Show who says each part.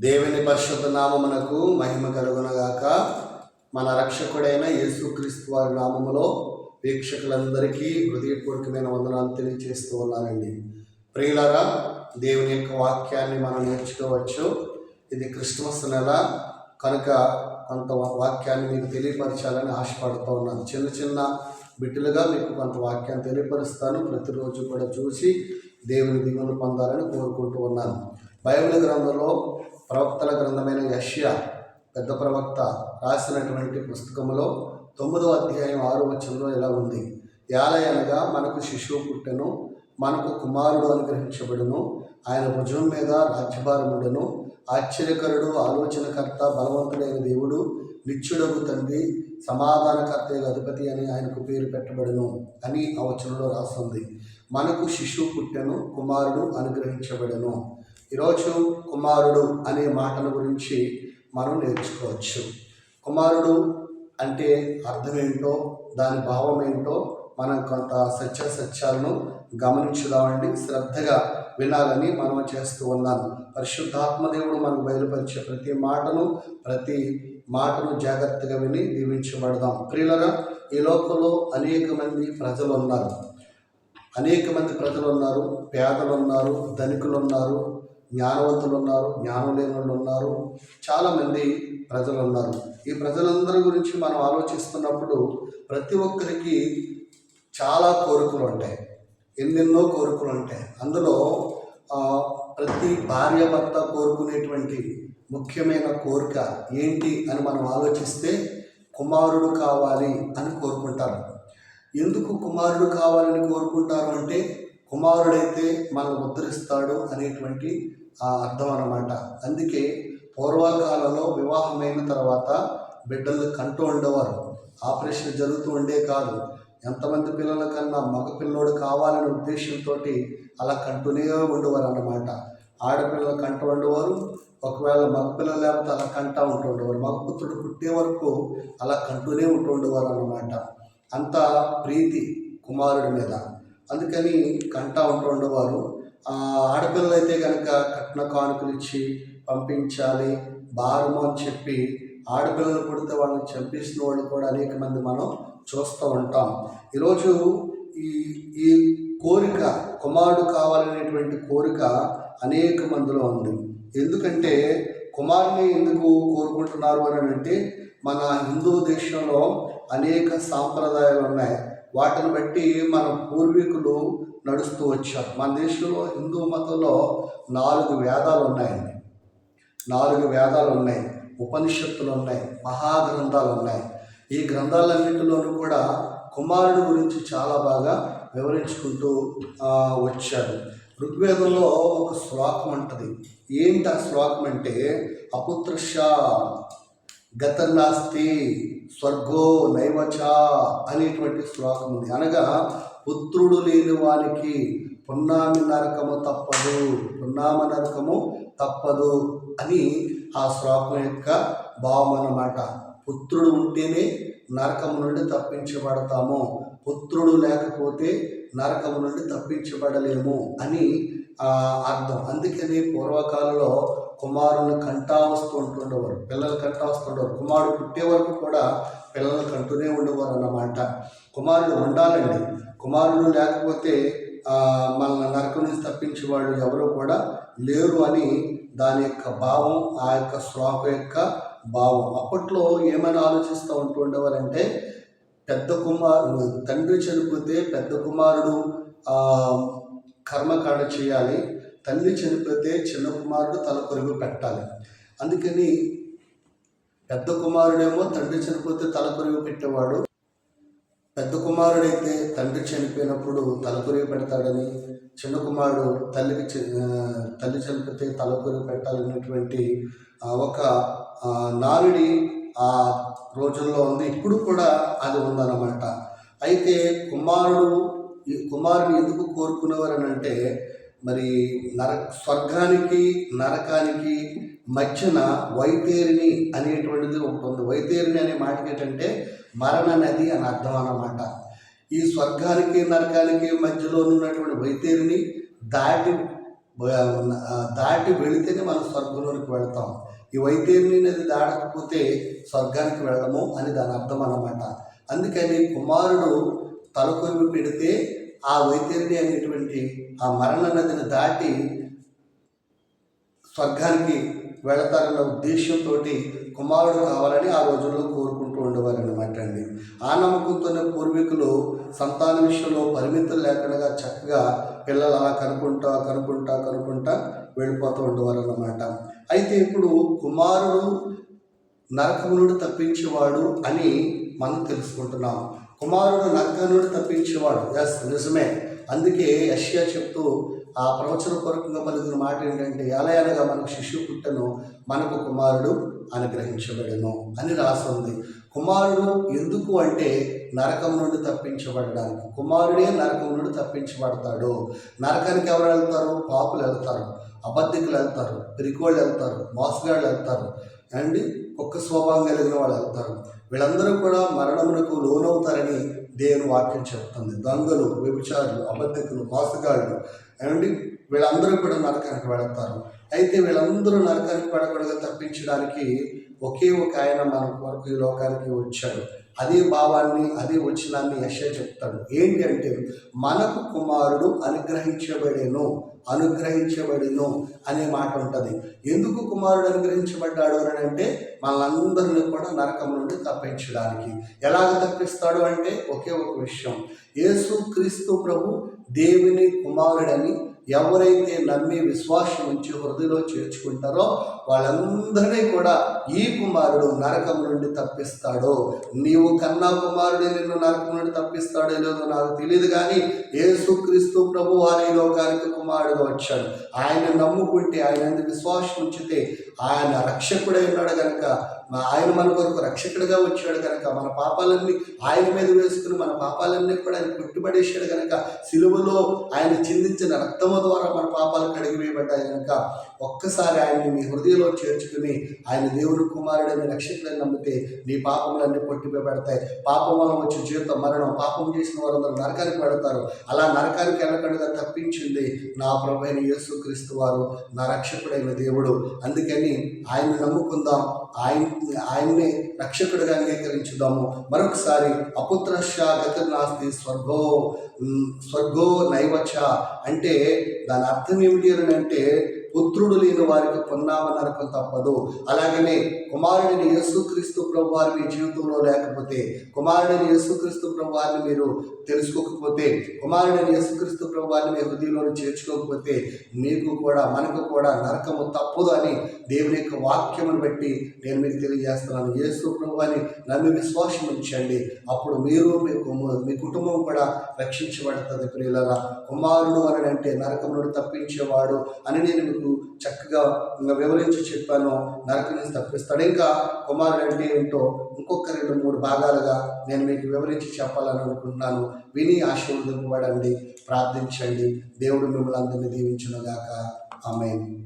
Speaker 1: దేవుని పరిశుద్ధ నామమునకు మహిమ కలుగునగాక. మన రక్షకుడైన యేసుక్రీస్తు వారి నామములో వీక్షకులందరికీ హృదయపూర్వకమైన వందనాలు తెలియజేస్తూ ఉన్నానండి. ప్రియులరా దేవుని యొక్క వాక్యాన్ని మనం నేర్చుకోవచ్చు. ఇది క్రిస్మస్ నెల కనుక కొంత వాక్యాన్ని మీకు తెలియపరచాలని ఆశపడుతూ ఉన్నాను. చిన్న చిన్న బిడ్డలుగా మీకు కొంత వాక్యాన్ని తెలియపరుస్తాను. ప్రతిరోజు కూడా చూసి దేవుని దిగులు పొందాలని కోరుకుంటూ ఉన్నాను. బైబిల్ గ్రంథంలో ప్రవక్తల గ్రంథమైన యష్యా పెద్ద ప్రవక్త రాసినటువంటి పుస్తకంలో తొమ్మిదవ అధ్యాయం ఆరు వచనంలో ఇలా ఉంది. యాలయనగా మనకు శిశువు పుట్టెను మనకు కుమారుడు అనుగ్రహించబడును ఆయన భుజం మీద రాజ్యభారముడను. ఆశ్చర్యకరుడు ఆలోచనకర్త బలవంతుడైన దేవుడు నిత్యుడగు తండ్రి సమాధానకర్త అధిపతి అని ఆయనకు పేరు పెట్టబడును అని ఆ వచనంలో రాస్తుంది మనకు శిశువు పుట్టెను కుమారుడు అనుగ్రహించబడను. ఈరోజు కుమారుడు అనే మాటల గురించి మనం నేర్చుకోవచ్చు. కుమారుడు అంటే అర్థం ఏంటో దాని భావం ఏంటో మనం కొంత సత్య సత్యాలను గమనించుదామండి. శ్రద్ధగా వినాలని మనం చేస్తూ ఉన్నాను. పరిశుద్ధాత్మదేవుడు మనకు బయలుపరిచే ప్రతి మాటను ప్రతి మాటను జాగ్రత్తగా విని దీవించబడదాం. ప్రియులరా ఈ లోకంలో అనేక మంది ప్రజలు ఉన్నారు అనేక మంది ప్రజలు ఉన్నారు పేదలు ఉన్నారు ధనికులు ఉన్నారు జ్ఞానవంతులు ఉన్నారు జ్ఞానం లేని వాళ్ళు ఉన్నారు చాలామంది ప్రజలు ఉన్నారు ఈ ప్రజలందరి గురించి మనం ఆలోచిస్తున్నప్పుడు ప్రతి ఒక్కరికి చాలా కోరికలు ఉంటాయి ఎన్నెన్నో కోరికలు ఉంటాయి అందులో ప్రతి భార్య భర్త కోరుకునేటువంటి ముఖ్యమైన కోరిక ఏంటి అని మనం ఆలోచిస్తే కుమారుడు కావాలి అని కోరుకుంటారు. ఎందుకు కుమారుడు కావాలని కోరుకుంటారు అంటే కుమారుడైతే మనం ఉద్ధరిస్తాడు అనేటువంటి అర్థం అనమాట అందుకే పూర్వకాలంలో వివాహమైన తర్వాత బిడ్డలు కంటూ ఉండేవారు. ఆపరేషన్ జరుగుతూ ఉండే కాదు. ఎంతమంది పిల్లల కన్నా మగ పిల్లోడు కావాలనే ఉద్దేశంతో అలా కంటూనే ఉండేవారు అన్నమాట. ఆడపిల్లలు కంటూ ఉండేవారు. ఒకవేళ మగపిల్లలు లేకపోతే అలా కంటా ఉంటూ ఉండేవారు. మగపుత్రుడు పుట్టే వరకు అలా కంటూనే ఉంటూ ఉండేవారు అన్నమాట. అంత ప్రీతి కుమారుడి మీద. అందుకని కంటా ఉంటూ ఆడపిల్లలైతే కనుక కట్న కానుకలు ఇచ్చి పంపించాలి భారము అని చెప్పి ఆడపిల్లలు పుడితే వాళ్ళని చంపేసిన వాళ్ళు కూడా అనేక మంది మనం చూస్తూ ఉంటాం. ఈరోజు ఈ ఈ కోరిక కుమారుడు కావాలనేటువంటి కోరిక అనేక మందిలో ఉంది. ఎందుకంటే కుమారుని ఎందుకు కోరుకుంటున్నారు అని అంటే మన హిందూ దేశంలో అనేక సాంప్రదాయాలు ఉన్నాయి. వాటిని బట్టి మన పూర్వీకులు నడుస్తూ వచ్చారు. మన దేశంలో హిందూ మతంలో నాలుగు వేదాలు ఉన్నాయండి. నాలుగు వేదాలు ఉన్నాయి. ఉపనిషత్తులు ఉన్నాయి. మహాగ్రంథాలు ఉన్నాయి. ఈ గ్రంథాలన్నింటిలోనూ కూడా కుమారుడు గురించి చాలా బాగా వివరించుకుంటూ వచ్చారు. ఋగ్వేదంలో ఒక శ్లోకం ఉంటుంది. ఏంటి ఆ శ్లోకం అంటే అపుత్రష గతనాస్తి స్వర్గో నైవచ అనేటువంటి శ్లోకం ఉంది. అనగా పుత్రుడు లేని వానికి పున్నామి నరకము తప్పదు పున్నామ నరకము తప్పదు అని ఆ శ్లోకం యొక్క భావం అన్నమాట. పుత్రుడు ఉంటేనే నరకము నుండి తప్పించబడతాము. పుత్రుడు లేకపోతే నరకము నుండి తప్పించబడలేము అని అర్థం. అందుకని పూర్వకాలంలో కుమారుని కంటా వస్తూ ఉంటుండేవారు పిల్లలు కంటా వస్తుండేవారు కుమారుడు పుట్టే వరకు కూడా పిల్లలు కంటూనే ఉండేవారు అన్నమాట కుమారుడు ఉండాలండి. కుమారుడు లేకపోతే మన నరకం నుంచి తప్పించేవాళ్ళు ఎవరు కూడా లేరు అని దాని యొక్క భావం ఆ యొక్క శ్లోక యొక్క భావం. అప్పట్లో ఏమైనా ఆలోచిస్తూ ఉంటూ ఉండేవారంటే పెద్ద కుమారుడు తండ్రి చనిపోతే పెద్ద కుమారుడు కర్మకాండ చేయాలి. తల్లి చనిపోతే చిన్న కుమారుడు తల కొరుగు పెట్టాలి. అందుకని పెద్ద కుమారుడేమో తండ్రి చనిపోతే తల కొరుగు పెట్టేవాడు. పెద్ద కుమారుడైతే తండ్రి చనిపోయినప్పుడు తలకొరిగి పెడతాడని చిన్న కుమారుడు తల్లికి తల్లి చనిపోతే తల కొరుగు పెట్టాలన్నటువంటి ఒక ఆ, నానుడి ఆ రోజుల్లో ఉంది. ఇప్పుడు కూడా అది ఉందన్నమాట. అయితే కుమారుడు ఈ కుమారుని ఎందుకు కోరుకునేవారు అని అంటే మరి నర స్వర్గానికి నరకానికి మధ్యన వైతేరిని అనేటువంటిది ఒకటి ఉంది. వైతేరిని అనే మాటకి ఏంటంటే మరణ నది అని అర్థం అన్నమాట. ఈ స్వర్గానికి నరకానికి మధ్యలో ఉన్నటువంటి వైతేరిని దాటి దాటి వెళితేనే మనం స్వర్గంలోనికి వెళ్తాం. ఈ వైతేరిని నది దాటకపోతే స్వర్గానికి వెళ్ళము అని దాని అర్థం అన్నమాట. అందుకని కుమారుడు తలకొని పెడితే ఆ వైతేరిని అనేటువంటి ఆ మరణ నదిని దాటి స్వర్గానికి వెళతారన్న ఉద్దేశంతో కుమారుడు కావాలని ఆ రోజుల్లో కోరుకుంటూ ఉండేవారు అనమాట అండి. ఆ నమ్మకంతోనే పూర్వీకులు సంతాన విషయంలో పరిమితులు లేకుండా చక్కగా పిల్లలు అలా కనుక్కుంటా కనుక్కుంటా కనుక్కుంటా వెళ్ళిపోతూ ఉండేవారు అన్నమాట అయితే ఇప్పుడు కుమారుడు నరకము నుండి తప్పించేవాడు అని మనం తెలుసుకుంటున్నాం. కుమారుడు నరకం నుండి తప్పించేవాడు. ఎస్ నిజమే. అందుకే యష్యా చెప్తూ ఆ ప్రవచన పూర్వకంగా పలికిన మాట ఏంటంటే ఎలా అనగా మనకు శిశువు పుట్టను మనకు కుమారుడు అనుగ్రహించబడను అని రాస్తుంది కుమారుడు ఎందుకు అంటే నరకం నుండి తప్పించబడడానికి. కుమారుడే నరకం నుండి తప్పించబడతాడు. నరకానికి ఎవరు వెళ్తారు? పాపులు వెళ్తారు. అబద్ధికులు వెళ్తారు పిరికోళ్ళు వెళ్తారు మోసగాళ్ళు వెళ్తారు అండ్ ఒక్క స్వభావం కలిగిన వాళ్ళు వెళ్తారు వీళ్ళందరూ కూడా మరణమునకు లోనవుతారని దేవుని వాక్యం చెప్తుంది. దొంగలు వ్యభిచారులు అబద్ధికులు మోసగాళ్ళు అండ్ వీళ్ళందరూ కూడా నరకానికి వెళతారు. అయితే వీళ్ళందరూ నరకానికి వెళ్ళకుండా తప్పించడానికి ఒకే ఒక ఆయన మన వరకు ఈ లోకానికి వచ్చాడు. అదే భావాన్ని అదే వచనాన్ని యశ చెప్తాడు. ఏంటి అంటే మనకు కుమారుడు అనుగ్రహించబడేను అనుగ్రహించబడిను అనే మాట ఉంటుంది. ఎందుకు కుమారుడు అనుగ్రహించబడ్డాడు అని అంటే మనందరినీ కూడా నరకం నుండి తప్పించడానికి. ఎలాగ తప్పిస్తాడు అంటే ఒకే ఒక విషయం. యేసు క్రీస్తు ప్రభు దేవుని కుమారుడని ఎవరైతే నమ్మి విశ్వాసం ఉంచి హృదయలో చేర్చుకుంటారో వాళ్ళందరినీ కూడా ఈ కుమారుడు నరకం నుండి తప్పిస్తాడు. నీవు కన్నా కుమారుడే నిన్ను నరకం నుండి తప్పిస్తాడో లేదో నాకు తెలియదు కానీ యేసుక్రీస్తు ప్రభు వారి లోకానికి కుమారుడుగా వచ్చాడు. ఆయన నమ్ముకుంటే ఆయన విశ్వాసం ఉంచితే ఆయన రక్షకుడై ఉన్నాడు కనుక ఆయన మన కొరకు రక్షకుడిగా వచ్చాడు కనుక మన పాపాలన్నీ ఆయన మీద వేసుకుని మన పాపాలన్నీ కూడా ఆయన పుట్టుబడేశాడు కనుక సిలువలో ఆయన చిందించిన రక్తము ద్వారా మన పాపాలు కడిగివేయబడ్డాయి కనుక ఒక్కసారి ఆయన్ని మీ హృదయంలో చేర్చుకుని ఆయన దేవుని కుమారుడని రక్షకుడని నమ్మితే నీ పాపములన్నీ కొట్టివేయబడతాయి. పాపం వల్ల వచ్చే జీవితం మరణం పాపం చేసిన వారందరూ నరకానికి పెడతారు. అలా నరకానికి వెళ్ళకుండా తప్పించింది నా ప్రభు యేసు క్రీస్తు వారు నా రక్షకుడైన దేవుడు. అందుకని ఆయన నమ్ముకుందాం. ఆయన ఆయన్నే రక్షకుడిగా అంగీకరించుదాము మరొకసారి అపుత్రశ గతి నాస్తి స్వర్గో స్వర్గో నైవచ అంటే దాని అర్థం ఏమిటి అని అంటే పుత్రుడు లేని వారికి పున్నామ నరకం తప్పదు. అలాగనే కుమారుడిని యేసుక్రీస్తు ప్రభు వారి మీ జీవితంలో లేకపోతే కుమారుడిని యేసుక్రీస్తు ప్రభు వారిని మీరు తెలుసుకోకపోతే కుమారుడిని యేసుక్రీస్తు ప్రభు వారిని మీ హృదయంలో చేర్చుకోకపోతే మీకు కూడా మనకు కూడా నరకము తప్పదు అని దేవుని యొక్క వాక్యమును బట్టి నేను మీకు తెలియజేస్తున్నాను. యేసు ప్రభు అని నమ్మి విశ్వాసం ఉంచండి. అప్పుడు మీరు మీ మీ కుటుంబం కూడా రక్షించబడుతుంది ప్రియులరా. కుమారుడు అని అంటే నరకం నుండి తప్పించేవాడు అని నేను మీకు చక్కగా ఇంకా వివరించి చెప్పాను నరకం నుంచి తప్పిస్తాడు. ఇంకా కుమారుడు అంటే ఏంటో ఇంకొక రెండు మూడు భాగాలుగా నేను మీకు వివరించి చెప్పాలని అనుకుంటున్నాను. విని ఆశీర్వదింపబడండి ప్రార్థించండి. దేవుడు మిమ్మల్ని అందరినీ దీవించునుగాక. ఆమె